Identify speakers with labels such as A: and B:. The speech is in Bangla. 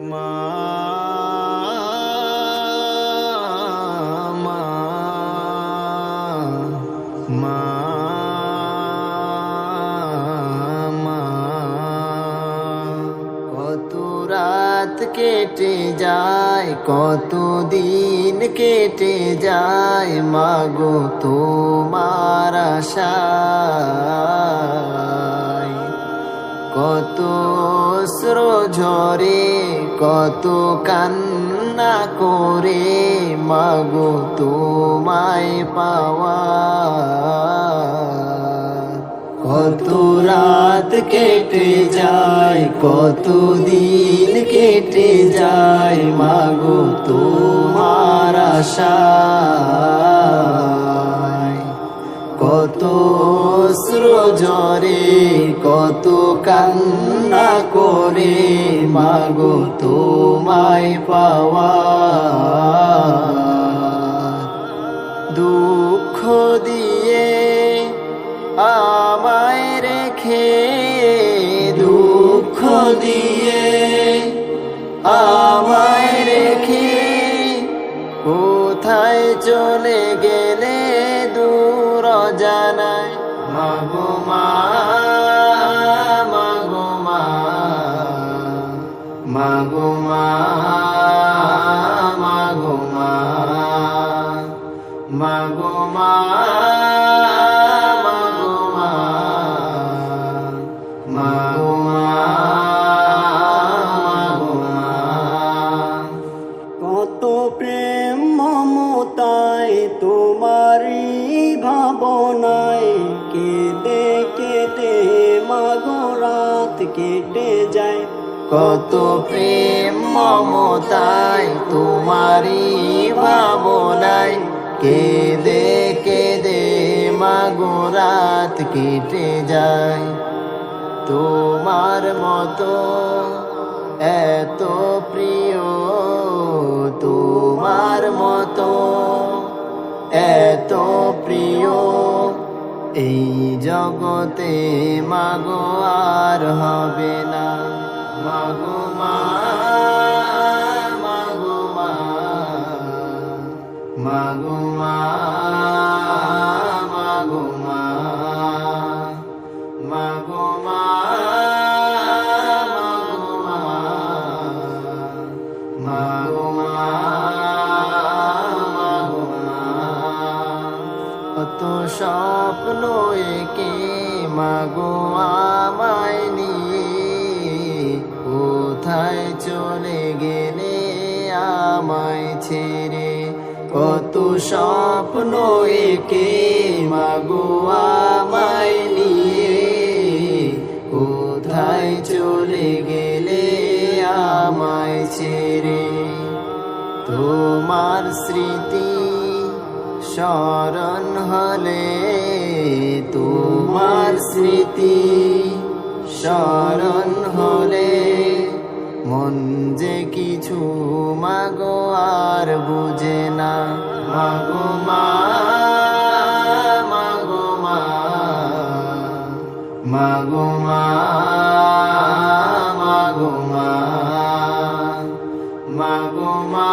A: মা মা কত রাত কেটে যায় কত দিন কেটে যায় মাগো তোমার আশায়। কত ঝরে, কত কান্না করে মাগো তোমায় পাওয়া। কত রাত কেটে যায়, কত দিন কেটে যায় মাগো তোমার আশায়। কত স্রোজরে কত কান্না করে, মাগো তোমায় পাওয়া। দুঃখ দিয়ে আমায় রেখে, দুঃখ দিয়ে আমায় রেখে কোথায় চলে গেলে দূর জানায় মাগো মা মাগো মা মাগো মা মাগো মা মাগো মা মাগো মা মাগো মা মাগো মা।
B: কত প্রেম মমতায় তোমারই কেটে যায়।
A: কত প্রেম মমতায়, তোমারই ভাবনায়। কেদে কেদে মাগো রাত কেটে যায়। তোমার মতো এত প্রিয়, তোমার মতো এত প্রিয়। এই জগতে মাগো আর হবে না। মাগো কত স্বপ্ন একে মাগো আমায় নিয়ে। কোথায় চলে গেলে আমায় ছেড়ে? কত স্বপ্ন একে মাগো আমায় নিয়ে। কোথায় চলে গেলে আমায় ছেড়ে? তোমার স্মৃতি স্মরণ হলে তোমার স্মৃতি স্মরণ হলে। মন যে কিছু মাগো আর বুঝে না। মাগো মাগো মাগো মা মাগো মা মাগো মা।